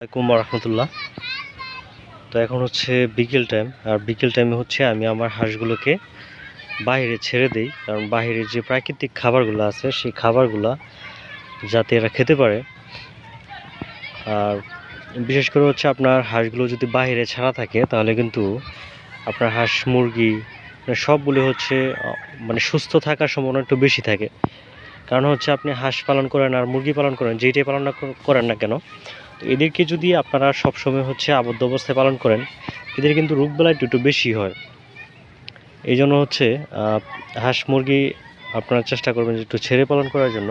রহমতুল্লাহ তো এখন হচ্ছে বিকেল টাইম আর বিকেল টাইমে হচ্ছে আমি আমার হাঁসগুলোকে বাইরে ছেড়ে দিই, কারণ বাইরের যে প্রাকৃতিক খাবারগুলো আছে, সেই খাবারগুলো যাতে এরা খেতে পারে। আর বিশেষ করে হচ্ছে আপনার হাঁসগুলো যদি বাইরে ছাড়া থাকে, তাহলে কিন্তু আপনার হাঁস, মুরগি মানে সবগুলো হচ্ছে মানে সুস্থ থাকার সম্ভাবনা একটু বেশি থাকে। কারণ হচ্ছে আপনি হাঁস পালন করেন আর মুরগি পালন করেন, যেইটাই পালন না করেন না কেন তো এদেরকে যদি আপনারা সবসময় হচ্ছে আবদ্ধ অবস্থায় পালন করেন, এদের কিন্তু রোগবেলা একটু বেশি হয়। এই জন্য হচ্ছে হাঁস মুরগি আপনারা চেষ্টা করবেন যে একটু ছেড়ে পালন করার জন্য।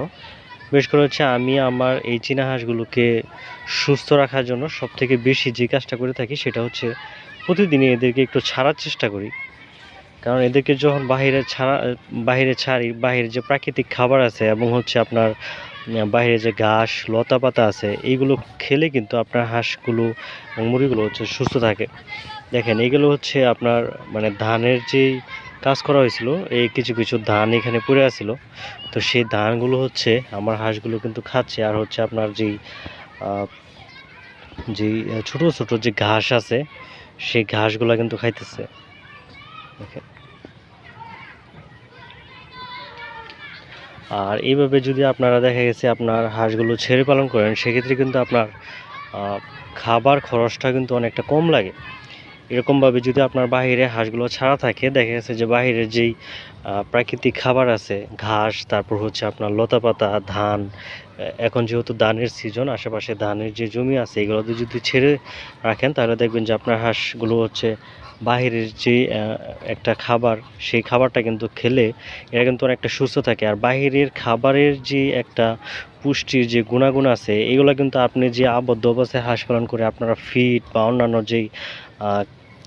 বিশেষ করে হচ্ছে আমি আমার এই চীনা হাঁসগুলোকে সুস্থ রাখার জন্য সব থেকে বেশি যে কাজটা করে থাকি সেটা হচ্ছে প্রতিদিনই এদেরকে একটু ছাড়ার চেষ্টা করি। কারণ এদেরকে যখন বাহিরে ছাড়া, বাহিরে ছাড়ি, বাহিরে যে প্রাকৃতিক খাবার আছে এবং হচ্ছে আপনার বাইরে যে ঘাস লতা পাতা আছে এইগুলো খেলে কিন্তু আপনার হাঁসগুলো মুরগিগুলো হচ্ছে সুস্থ থাকে। দেখেন এগুলো হচ্ছে আপনার মানে ধানের যেই কাজ করা হয়েছিল এই কিছু কিছু ধান এখানে পড়ে আছিল। তো সেই ধানগুলো হচ্ছে আমার হাঁসগুলো কিন্তু খাচ্ছে। আর হচ্ছে আপনার যেই আহ, ছোট ছোট যে ঘাস আছে সেই ঘাসগুলো কিন্তু খাইতেছে। দেখেন। আর এইভাবে যদি আপনারা দেখা গেছে আপনার হাঁসগুলো ছেড়ে পালন করেন, সেক্ষেত্রে কিন্তু আপনার খাবার খরচটা কিন্তু অনেকটা কম লাগে। এরকমভাবে যদি আপনার বাহিরে হাঁসগুলো ছাড়া থাকে, দেখা গেছে যে বাহিরে যেই প্রাকৃতিক খাবার আছে, ঘাস, তারপর হচ্ছে আপনার লতাপাতা, ধান এখন যেহেতু ধানের সিজন আশেপাশে ধানের যে জমি আছে, এগুলোতে যদি ছেড়ে রাখেন, তাহলে দেখবেন যে আপনার হাঁসগুলো হচ্ছে বাহিরের যে একটা খাবার, সেই খাবারটা কিন্তু খেলে এরা কিন্তু অনেকটা সুস্থ থাকে। আর বাইরের খাবারের যে একটা পুষ্টির যে গুণাগুণ আছে, এগুলো কিন্তু আপনি যে আবদ্ধ অবস্থায় হাঁস পালন করে আপনারা ফিড বা অন্যান্য যেই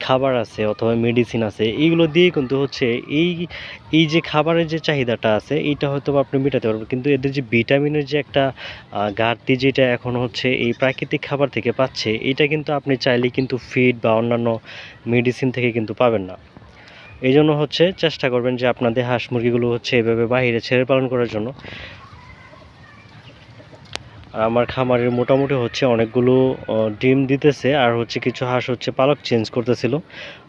খাবার আছে অথবা মেডিসিন আছে, এইগুলো দিয়ে কিন্তু হচ্ছে এই এই যে খাবারের যে চাহিদাটা আছে, এইটা হয়তো আপনি মেটাতে পারবেন। কিন্তু এদের যে ভিটামিনের যে একটা ঘাটতি যেটা এখন হচ্ছে এই প্রাকৃতিক খাবার থেকে পাচ্ছে, এটা কিন্তু আপনি চাইলে কিন্তু ফিড বা অন্যান্য মেডিসিন থেকে কিন্তু পাবেন না। এই জন্য হচ্ছে চেষ্টা করবেন যে আপনাদের হাঁস মুরগিগুলো হচ্ছে এভাবে বাইরে ছেড়ে পালন করার জন্য। আর আমার খামারের মোটামুটি হচ্ছে অনেকগুলো ডিম দিতেছে আর হচ্ছে কিছু হাঁস হচ্ছে পালক চেঞ্জ করতেছিল।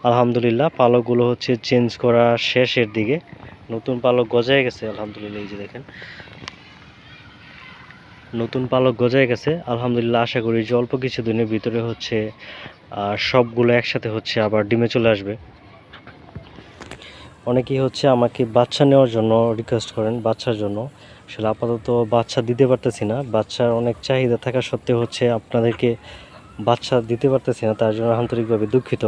আলহামদুলিল্লাহ পালকগুলো হচ্ছে চেঞ্জ করা শেষের দিকে। নতুন পালক গজায় গেছে আলহামদুলিল্লাহ এই যে দেখেন। নতুন পালক গজায় গেছে আলহামদুলিল্লাহ আশা করি যে অল্প কিছু দিনের ভিতরে হচ্ছে আহ, সবগুলো একসাথে হচ্ছে আবার ডিমে চলে আসবে। অনেকেই হচ্ছে আমাকে বাচ্চা নেওয়ার জন্য রিকোয়েস্ট করেন বাচ্চার জন্য। আসলে আপাতত বাচ্চা দিতে পারতেছি না। বাচ্চার অনেক চাহিদা থাকা সত্ত্বেও হচ্ছে আপনাদেরকে বাচ্চা দিতে পারতেছি না, তার জন্য আন্তরিকভাবে দুঃখিত।